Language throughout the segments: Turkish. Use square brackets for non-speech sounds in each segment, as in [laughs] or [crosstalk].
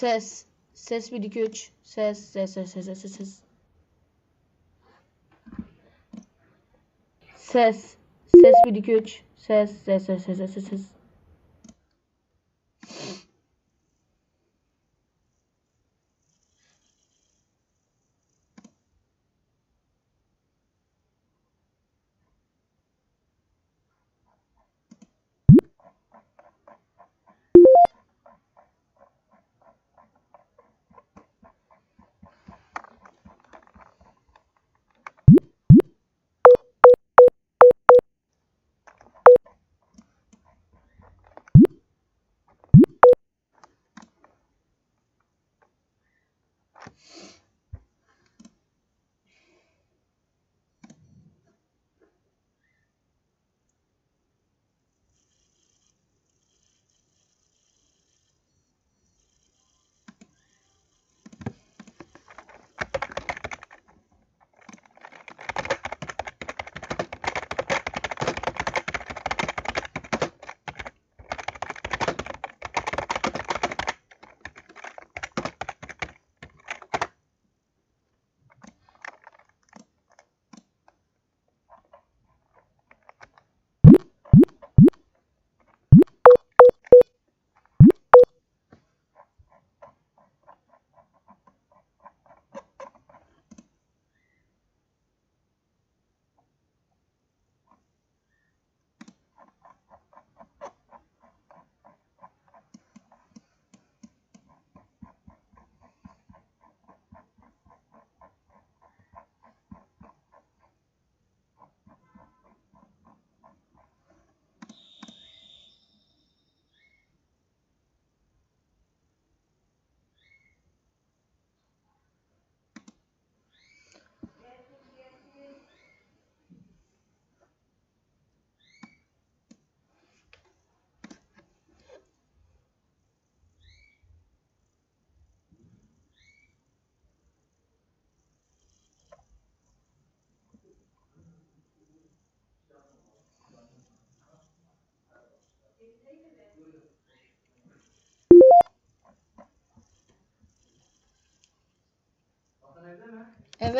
Ses. Ses 1 2 3. Ses ses ses ses ses ses. Ses. Ses. Ses 1 2 3. Ses ses ses ses ses ses.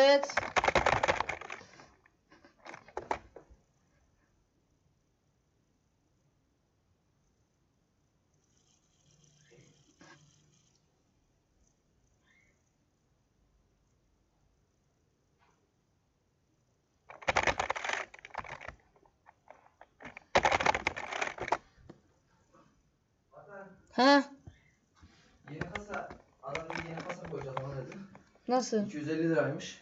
Evet. Ha? Yeni kasa, adam bir yeni kasa koyacağız ona dedi. Nasıl? 250 liraymış.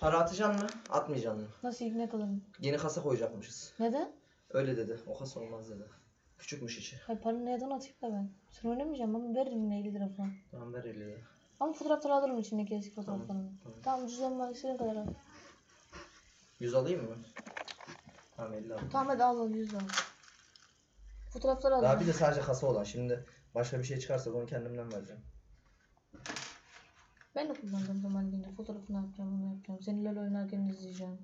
Para atacaksın mı? Atmayacaksın mı? Nasıl ne kalalım? Yeni kasa koyacakmışız. Neden? Öyle dedi. O kasa olmaz dedi. Küçükmüş içi. Hayır paranı neden atayım da ben? Sen oynamayacağım ama veririm 50 lira falan. Tamam ver 50 lira. Ama fotoğrafları alırım içindeki eski fotoğraflarını. tamam. Tamam cüzdanım var istediğin kadar al. 100 alayım mı? Tamam 50 al. Tamam hadi al al 100 al. Fotoğrafları al. Daha bir de sadece kasa olan. Şimdi başka bir şey çıkarsa onu kendimden vereceğim. Ben de kullanacağım zaman yine. Fotoğrafını yapacağım, onu yapacağım. Seni LoL oynarken izleyeceğim.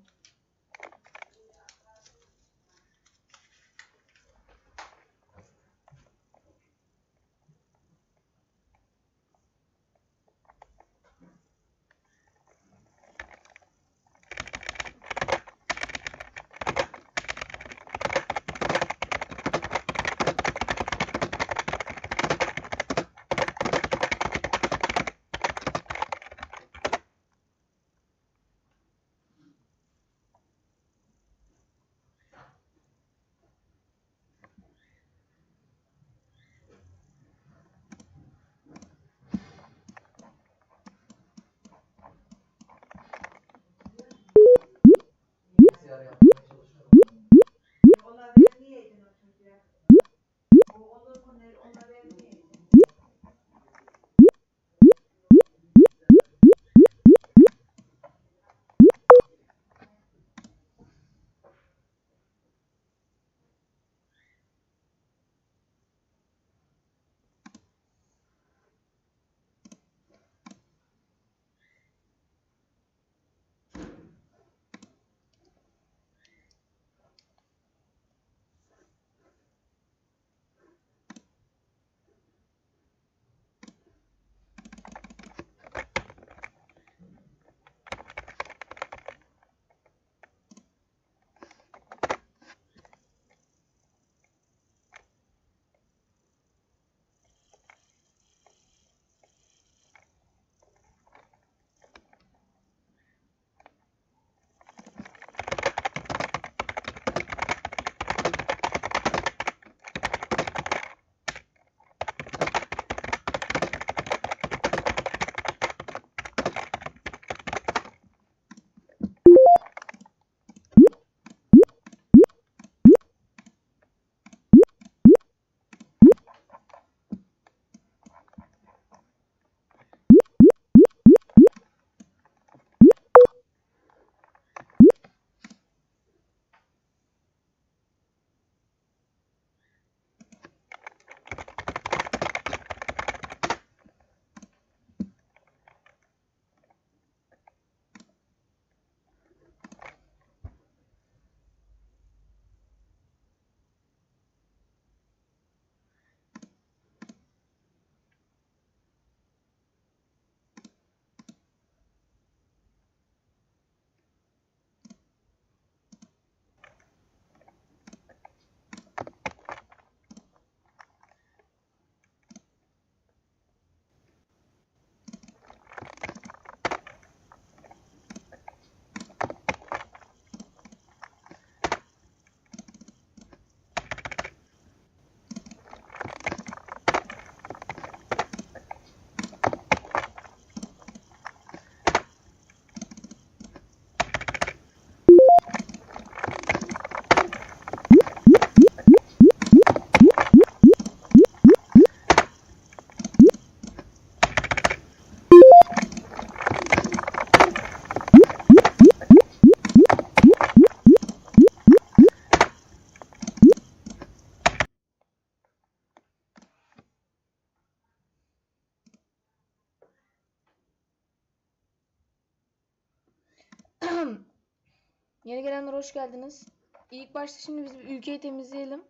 Hoş geldiniz. İlk başta şimdi biz bir ülkeyi temizleyelim.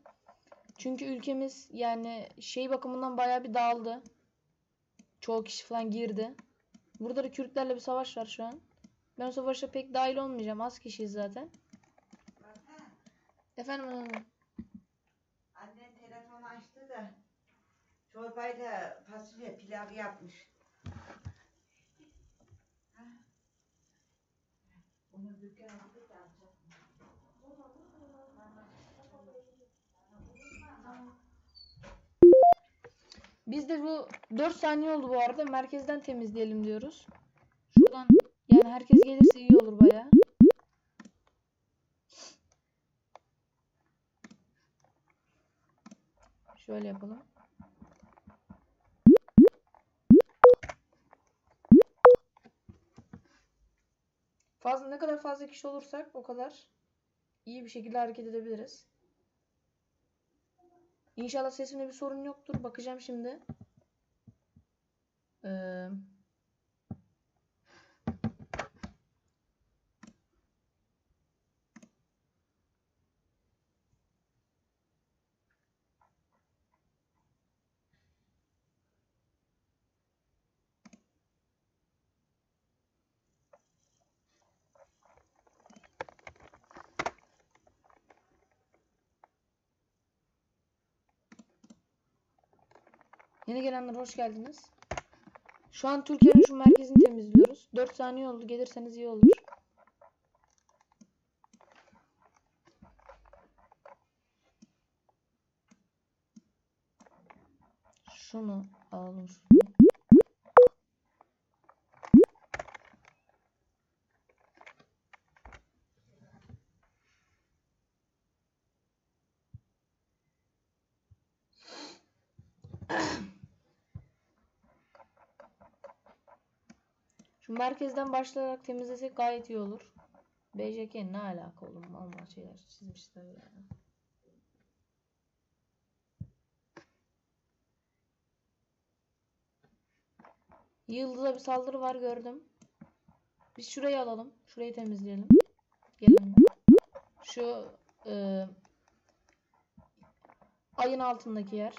Çünkü ülkemiz yani şey bakımından bayağı bir dağıldı. Çoğu kişi falan girdi. Burada da Kürtlerle bir savaş var şu an. Ben o savaşa pek dahil olmayacağım. Az kişiyiz zaten. Ha, Efendim hanım. annen telefonu açtı da çorbayla fasulye pilav yapmış. Ha. Onu dükkana gidip Biz de bu 4 saniye oldu bu arada. Merkezden temizleyelim diyoruz. Şuradan yani herkes gelirse iyi olur baya. Şöyle yapalım. Fazla ne kadar fazla kişi olursak o kadar iyi bir şekilde hareket edebiliriz. İnşallah sesimde bir sorun yoktur. Bakacağım şimdi. Ee, Yeni gelenler hoş geldiniz. Şu an Türkiye'nin şu merkezini temizliyoruz. 4 saniye oldu. Gelirseniz iyi olur. Şunu alalım şunu. Şu merkezden başlayarak temizlesek gayet iyi olur. BJK ne alaka oğlum? Normal şeyler çizmişler ya. Yıldız'a bir saldırı var gördüm. Biz şurayı alalım. Şurayı temizleyelim. Gelin. Şu e, ayın altındaki yer.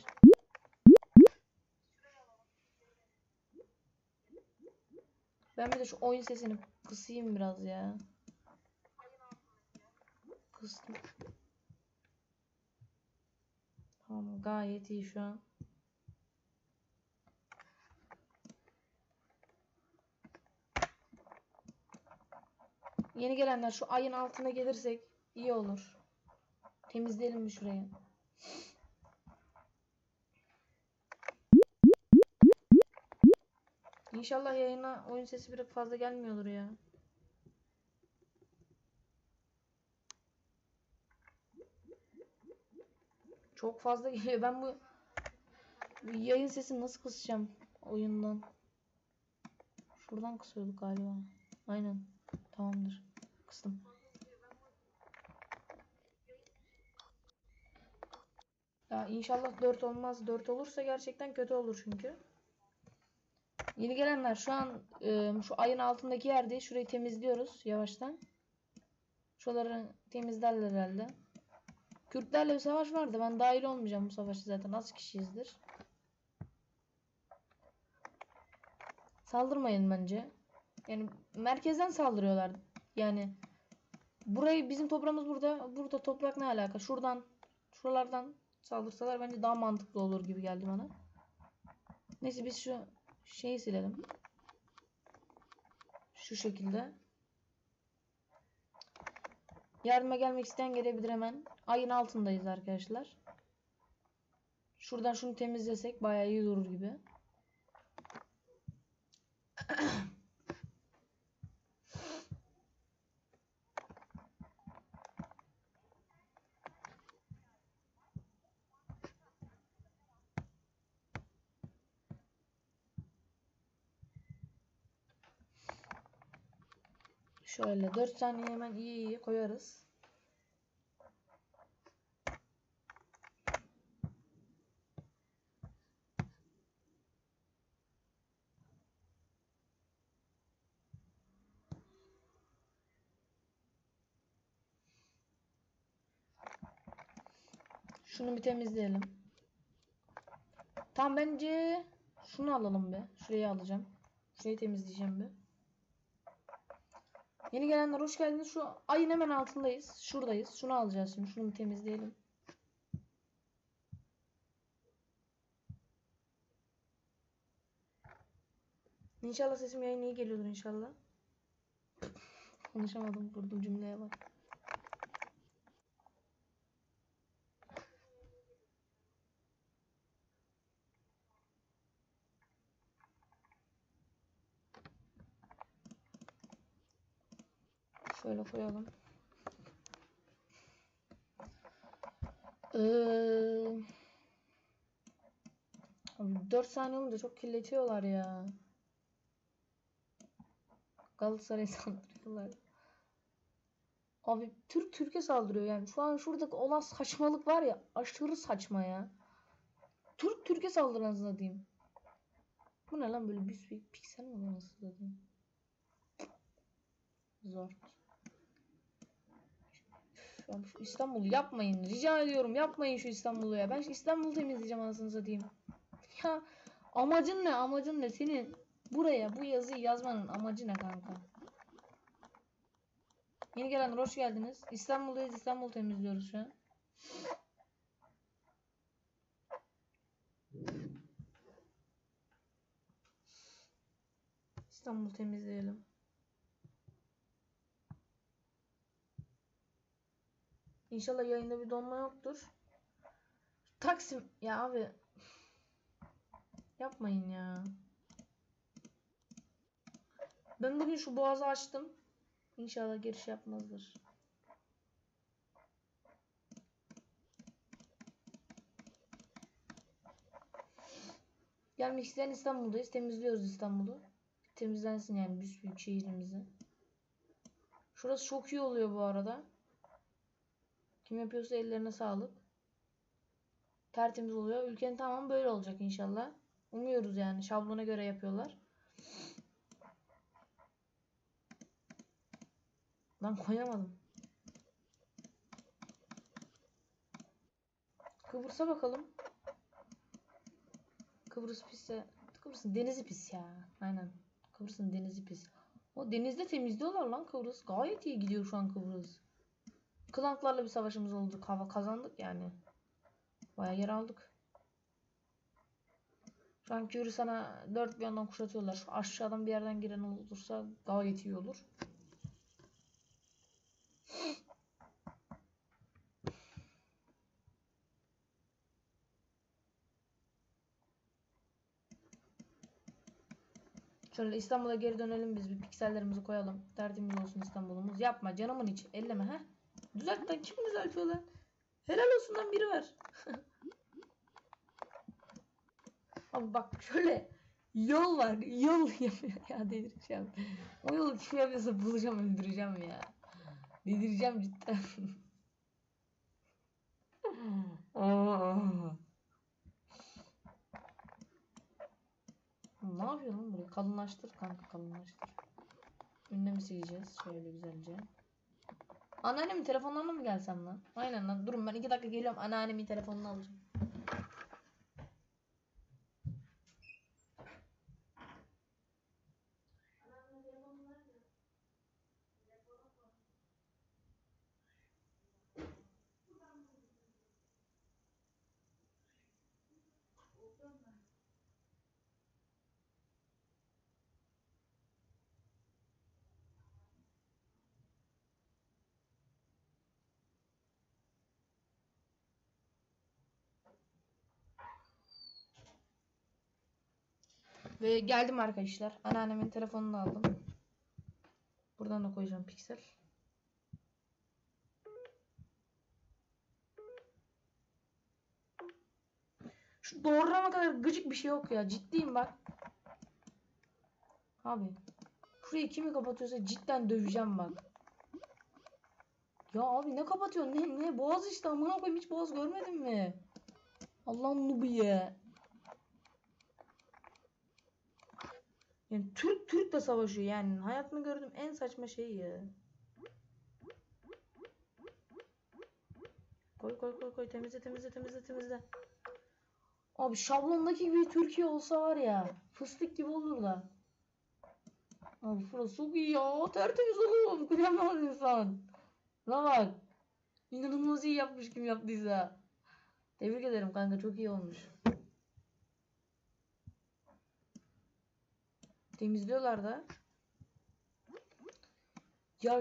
Ben bir de şu oyun sesini kısayım biraz ya. Kıstım. Tamam gayet iyi şu an. Yeni gelenler şu ayın altına gelirsek iyi olur. Temizleyelim mi şurayı? İnşallah yayına oyun sesi biraz fazla gelmiyordur ya. Çok fazla [laughs] geliyor. Ben bu, yayın sesini nasıl kısacağım oyundan? Şuradan kısıyorduk galiba. Aynen. Tamamdır. Kıstım. Ya inşallah 4 olmaz. 4 olursa gerçekten kötü olur çünkü. Yeni gelenler şu an e, şu ayın altındaki yerdeyiz. Şurayı temizliyoruz yavaştan. Şuraları temizlerler herhalde. Kürtlerle bir savaş vardı. Ben dahil olmayacağım bu savaşa zaten. Az kişiyizdir. Saldırmayın bence. Yani merkezden saldırıyorlar. Yani burayı bizim toprağımız burada. Burada toprak ne alaka? Şuradan şuralardan saldırsalar bence daha mantıklı olur gibi geldi bana. Neyse biz şu şeyi silelim. Şu şekilde. Yardıma gelmek isteyen gelebilir hemen. Ayın altındayız arkadaşlar. Şuradan şunu temizlesek bayağı iyi durur gibi. [clears throat] Şöyle 4 saniye hemen iyi iyi koyarız. Şunu bir temizleyelim. Tam bence şunu alalım be. Şurayı alacağım. Şurayı temizleyeceğim bir. Yeni gelenler hoş geldiniz. Şu ayın hemen altındayız. Şuradayız. Şunu alacağız şimdi. Şunu temizleyelim. İnşallah sesim yayına iyi geliyordur inşallah. [laughs] Konuşamadım. Kurduğum cümleye bak. Şöyle koyalım. Ee, abi 4 saniye olunca çok kirletiyorlar ya. Galatasaray'ı [laughs] saldırıyorlar. Abi Türk Türkiye saldırıyor yani. Şu an şuradaki olan saçmalık var ya aşırı saçma ya. Türk Türkiye saldırısına diyeyim. Bu ne lan böyle bir sürü piksel mi da diyeyim. Zor. Şu İstanbul'u yapmayın. Rica ediyorum yapmayın şu İstanbul'u ya. Ben İstanbul'u temizleyeceğim anasını satayım. [laughs] Ya amacın ne? Amacın ne? Senin buraya bu yazıyı yazmanın amacı ne kanka? Yeni gelenler hoş geldiniz. İstanbul'dayız. İstanbul temizliyoruz şu an. İstanbul temizleyelim. İnşallah yayında bir donma yoktur. Taksim ya abi yapmayın ya. Ben bugün şu boğazı açtım. İnşallah giriş yapmazlar. Gelmek isteyen İstanbul'dayız. Temizliyoruz İstanbul'u. Temizlensin yani büyük şehrimizi. Şurası çok iyi oluyor bu arada. Kim yapıyorsa ellerine sağlık. Tertemiz oluyor. Ülkenin tamamı böyle olacak inşallah. Umuyoruz yani. Şablona göre yapıyorlar. Lan koyamadım. Kıbrıs'a bakalım. Kıbrıs pisse. Kıbrıs'ın denizi pis ya. Aynen. Kıbrıs'ın denizi pis. O denizde temizliyorlar lan Kıbrıs. Gayet iyi gidiyor şu an Kıbrıs. Klanklarla bir savaşımız oldu. Hava kazandık yani. Baya yer aldık. Şu an sana dört bir yandan kuşatıyorlar. Aşağıdan bir yerden giren olursa gayet iyi olur. Şöyle İstanbul'a geri dönelim biz bir piksellerimizi koyalım. Tertemiz olsun İstanbul'umuz. Yapma canımın içi. Elleme ha. Düzelt lan. Kim düzeltiyor lan? Helal olsun lan biri var. [laughs] Abi bak şöyle yol var. Yol. [laughs] Ya delireceğim. O yolu kim yapıyorsa bulacağım öldüreceğim ya. Delireceğim cidden. [laughs] Ne yapıyor lan burayı? Kalınlaştır kanka kalınlaştır. Ünlemi sileceğiz şöyle güzelce. Anneannemin telefonlarına mı gelsem lan? Aynen lan. Durun ben iki dakika geliyorum. Anneannemin telefonunu alacağım. Ve geldim arkadaşlar. Anneannemin telefonunu aldım. Buradan da koyacağım piksel. Şu doğrama kadar gıcık bir şey yok ya. Ciddiyim bak. Abi. Şurayı kimi kapatıyorsa cidden döveceğim bak. Ya abi ne kapatıyorsun? Ne, ne? Boğaz işte amına koyayım hiç boğaz görmedin mi? Allah'ın nubu ya. Yani Türk Türk'le savaşıyor yani. Hayatımda gördüğüm en saçma şey ya. Koy koy koy koy temizle temizle temizle temizle. Abi şablondaki gibi Türkiye olsa var ya fıstık gibi olur da. Abi burası çok iyi ya. Tertemiz oğlum. Kıyamaz insan. Buna bak. İnanılmaz iyi yapmış kim yaptıysa. Tebrik ederim kanka çok iyi olmuş. Temizliyorlar da. Ya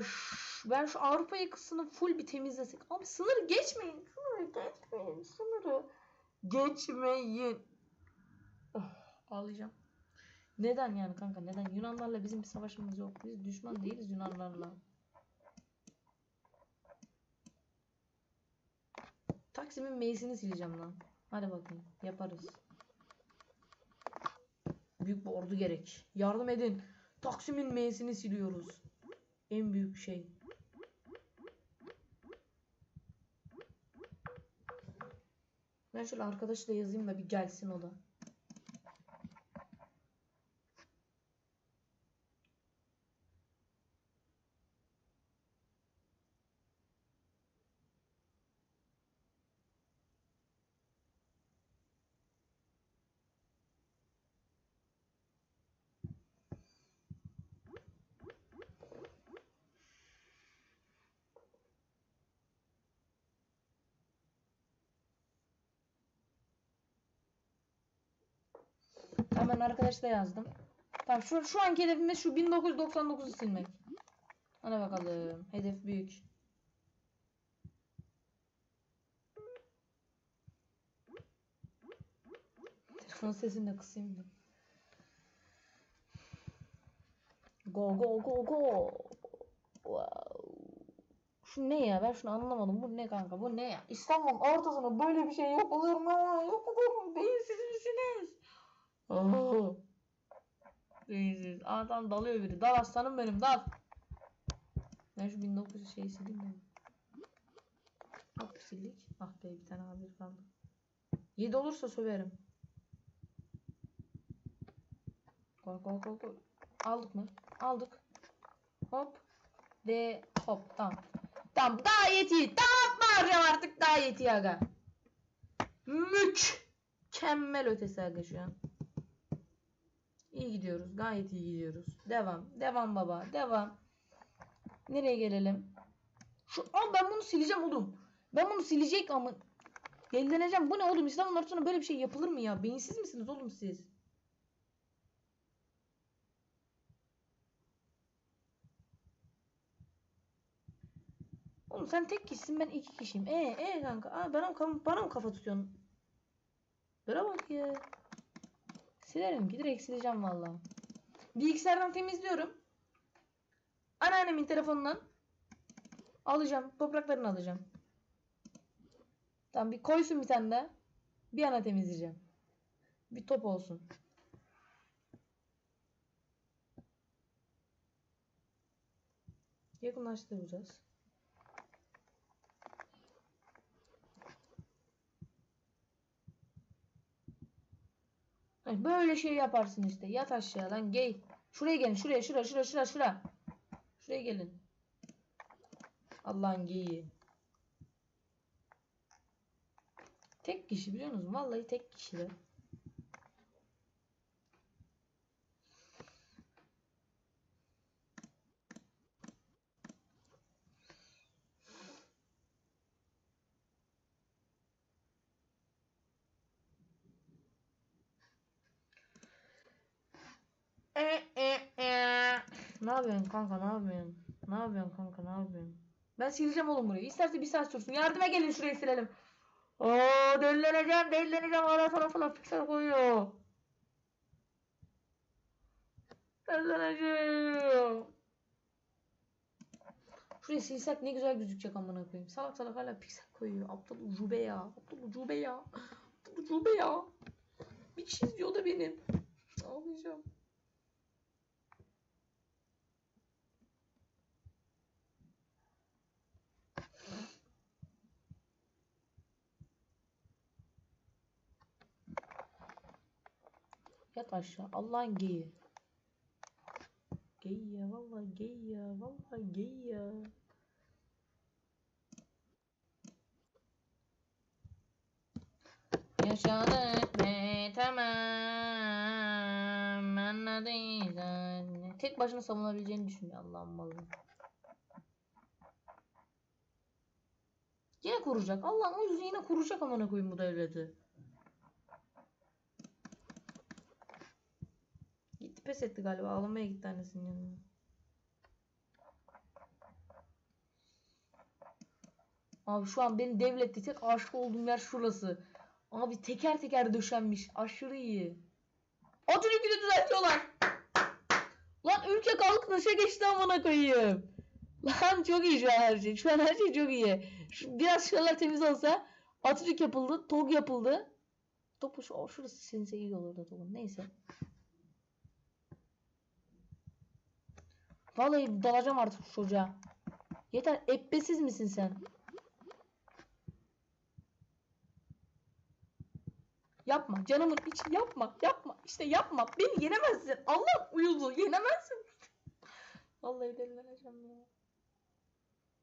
ben şu Avrupa yakasını full bir temizlesek. Abi sınırı geçmeyin. Sınırı geçmeyin. Sınırı geçmeyin. Oh, ağlayacağım. Neden yani kanka neden? Yunanlarla bizim bir savaşımız yok. Biz düşman değiliz Yunanlarla. Taksim'in meclisini sileceğim lan. Hadi bakayım yaparız. Büyük bir ordu gerek. Yardım edin. Taksim'in meclisini siliyoruz. En büyük şey. Ben şöyle arkadaşı da yazayım da bir gelsin o da. Hemen arkadaş da yazdım. Tamam şu, şu anki hedefimiz şu 1999'u silmek. Hadi bakalım. Hedef büyük. Telefon sesini de kısayım da. Go go go go. Wow. Şu ne ya? Ben şunu anlamadım. Bu ne kanka? Bu ne ya? İstanbul'un ortasına böyle bir şey yapılır mı? Yapılır mı? Beyinsiz misiniz? Oo. Beyinsiz. Aa tamam dalıyor biri. Dal aslanım benim dal. Ben şu 1900 şeyi sileyim de. Hop sildik. Ah be bir tane haberi kaldı. 7 olursa söverim. Koy koy koy koy. Aldık mı? Aldık. Hop. De hop tamam. Tamam gayet iyi. Tamam bağıracağım artık gayet iyi aga. Mükemmel ötesi aga şu an. İyi gidiyoruz. Gayet iyi gidiyoruz. Devam. Devam baba. Devam. Nereye gelelim? Şu Aa, ben bunu sileceğim oğlum. Ben bunu silecek ama Yenileneceğim. Bu ne oğlum? İslam'ın ortasına böyle bir şey yapılır mı ya? Beyinsiz misiniz oğlum siz? Oğlum sen tek kişisin ben iki kişiyim. E e kanka. Aa, bana, mı- bana mı kafa tutuyorsun? Böyle bak ya. Silerim ki direkt sileceğim valla. Bilgisayardan temizliyorum. Anneannemin telefonundan alacağım. Topraklarını alacağım. Tamam bir koysun bir tane daha. Bir ana temizleyeceğim. Bir top olsun. Yakınlaştıracağız. Ay, Böyle şey yaparsın işte. Yat aşağı lan gay. Şuraya gelin. Şuraya şura şura şura şura. Şuraya gelin. Allah'ın geyiği. Tek kişi biliyor musunuz? Vallahi tek kişi de. E, e, e. Ne yapıyorsun kanka ne yapıyorsun? Ne yapıyorsun kanka ne yapıyorsun? Ben sileceğim oğlum burayı. İsterse bir saat sürsün. Yardıma gelin şurayı silelim. Oo delileneceğim delileneceğim. Ara sana falan piksel koyuyor. Delileneceğim. Şurayı silsek ne güzel gözükecek amına koyayım. Salak salak hala piksel koyuyor. Aptal ucube ya. Aptal ucube ya. Aptal ucube ya. Bir kişi izliyor da benim. Ağlayacağım. Yat aşağı. Allah'ın geyi. Gey ya vallahi gey ya. Vallahi gey ya. Yaşadık ve tamam anladıysan. Tek başına savunabileceğini düşünüyor Allah'ım malı. Yine kuracak. Allah'ın o yüzü yine kuracak amına koyayım bu devleti. Gitti pes etti galiba. Ağlamaya gitti annesinin yanına. Abi şu an benim devlette tek aşık olduğum yer şurası. Abi teker teker döşenmiş. Aşırı iyi. Atatürk'ü düzeltiyorlar. Lan ülke kalkınışa geçti amına koyayım. Lan çok iyi şu an her şey. Şu an her şey çok iyi. Şu, biraz şuralar temiz olsa Atatürk yapıldı. TOG yapıldı. Topu şu, şurası sinse iyi olurdu TOG'un. Neyse. Vallahi dalacağım artık çocuğa. Yeter. Ebbesiz misin sen? Yapma. Canımın içi yapma. Yapma. İşte yapma. Beni yenemezsin. Allah uyuzu. Yenemezsin. Vallahi delileneceğim ya.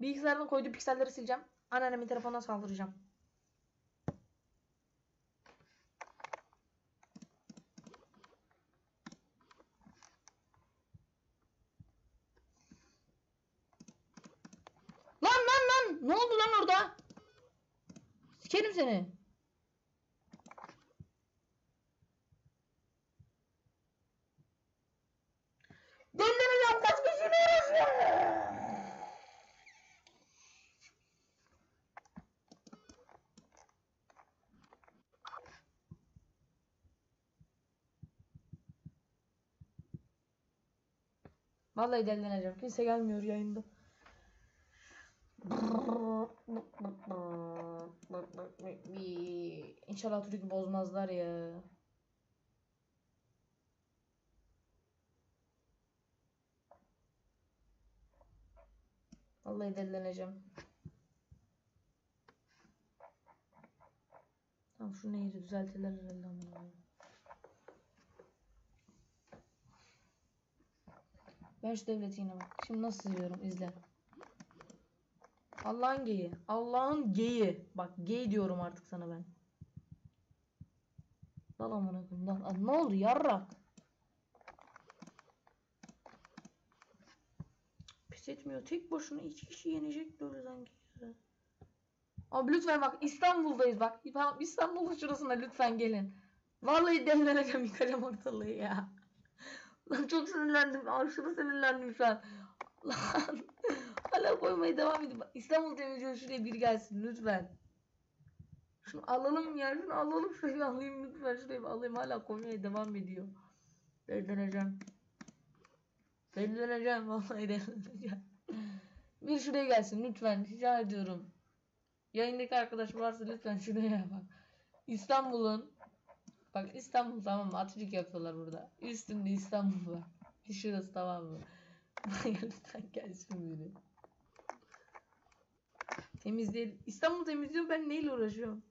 Bilgisayardan koyduğu pikselleri sileceğim. Anneannemin telefonuna saldıracağım. Lan lan lan! Ne oldu lan orada? Sikerim seni. Göndereceğim kaç kişi Vallahi delileneceğim. Kimse gelmiyor yayında. İnşallah Atatürk'ü bozmazlar ya. Vallahi delileneceğim. Tamam şu nehri düzeltirler herhalde. Ben şu devleti yine bak. Şimdi nasıl seviyorum izle. Allah'ın geyi. Allah'ın geyi. Bak gay diyorum artık sana ben. Dal amına koyayım dal. Ne oldu yarrak? Pes etmiyor. Tek başına iki kişi yenecek böyle sanki. Abi lütfen bak İstanbul'dayız bak. İstanbul'un şurasına lütfen gelin. Vallahi demleneceğim yıkacağım ortalığı ya. Lan çok sinirlendim. Aşırı sinirlendim şu an. Lan. Hala koymaya devam edin. İstanbul temizliyor şuraya biri gelsin lütfen. Şunu alalım ya. Şunu alalım. [laughs] Şurayı alayım lütfen. Şurayı alayım. Hala koymaya devam ediyor. Delleneceğim. Delleneceğim. Vallahi delleneceğim. Bir şuraya gelsin lütfen. Rica ediyorum. Yayındaki arkadaş varsa lütfen şuraya bak. İstanbul'un Bak İstanbul tamam mı? Atatürk yapıyorlar burada. Üstünde İstanbul var. Şurası tamam mı? [laughs] lütfen gelsin biri. Temizleyelim. İstanbul temizliyor ben neyle uğraşıyorum?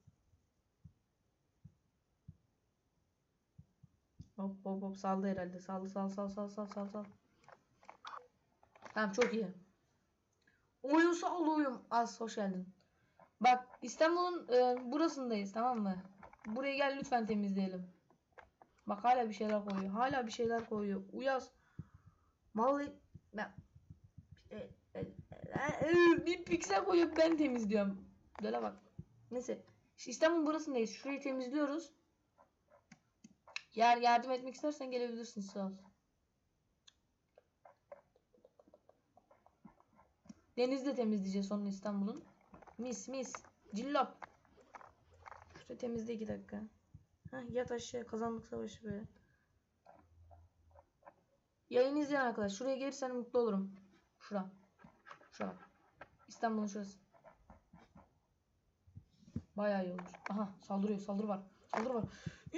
Hop hop hop saldı herhalde. Saldı sal sal sal sal sal sal. Tamam çok iyi. Oyun sal oyun. Az hoş geldin. Bak İstanbul'un e, burasındayız tamam mı? Buraya gel lütfen temizleyelim. Bak hala bir şeyler koyuyor. Hala bir şeyler koyuyor. Uyaz. Vallahi ben e, e, e, e, bir piksel koyup ben temizliyorum. Böyle bak. Neyse. İstanbul burasındayız. Şurayı temizliyoruz. Yer yardım etmek istersen gelebilirsin sağ ol. Denizde temizleyeceğiz sonra İstanbul'un. Mis mis. Cillop. Şurayı temizle iki dakika. Heh, yat aşağı kazandık savaşı be. Yayını izleyen arkadaş şuraya gelirsen mutlu olurum. Şura. Şura. İstanbul'un şurası. Bayağı iyi olur. Aha saldırıyor saldırı var. Saldırı var.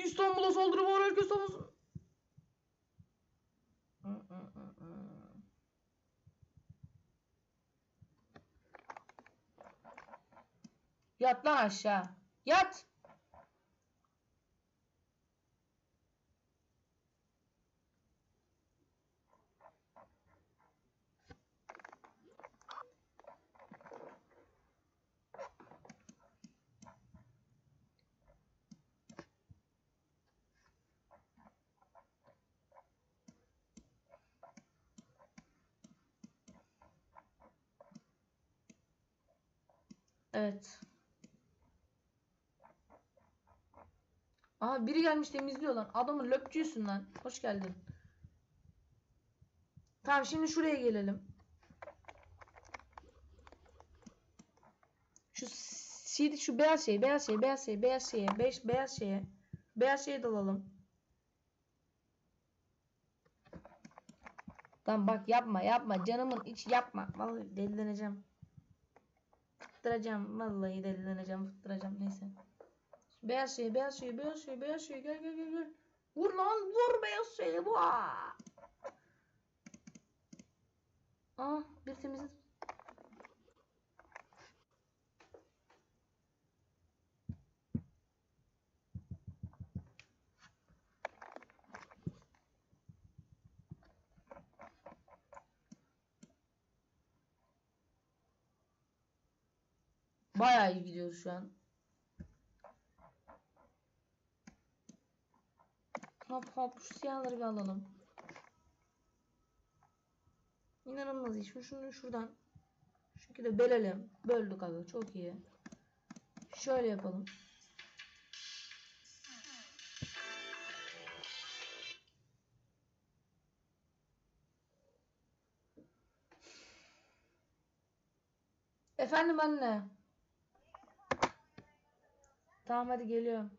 İstanbul'a saldırı var herkes savunsun. Yat lan aşağı. Yat. Evet. Aha biri gelmiş temizliyor lan. Adamın löpçüsün lan. Hoş geldin. Tamam şimdi şuraya gelelim. Şu CD şu beyaz şey, beyaz şey, beyaz şey, beyaz şeye, beş, beyaz şeye. Beyaz şeye dalalım. Lan bak yapma yapma canımın iç yapma. Vallahi delileneceğim. Fıttıracağım. Vallahi delileneceğim. Fıttıracağım. Neyse. Beyaz şey, beyaz şey, beyaz şey, beyaz şey. Gel gel gel gel. Vur lan vur beyaz şeyi. Vaa. Aa bir temizlik. Bayağı iyi gidiyoruz şu an. Hop hop şu siyahları bir alalım. İnanılmaz. Şunu, şunu şuradan şu şekilde bölelim. Böldük abi. Çok iyi. Şöyle yapalım. Efendim anne. Tamam hadi geliyorum.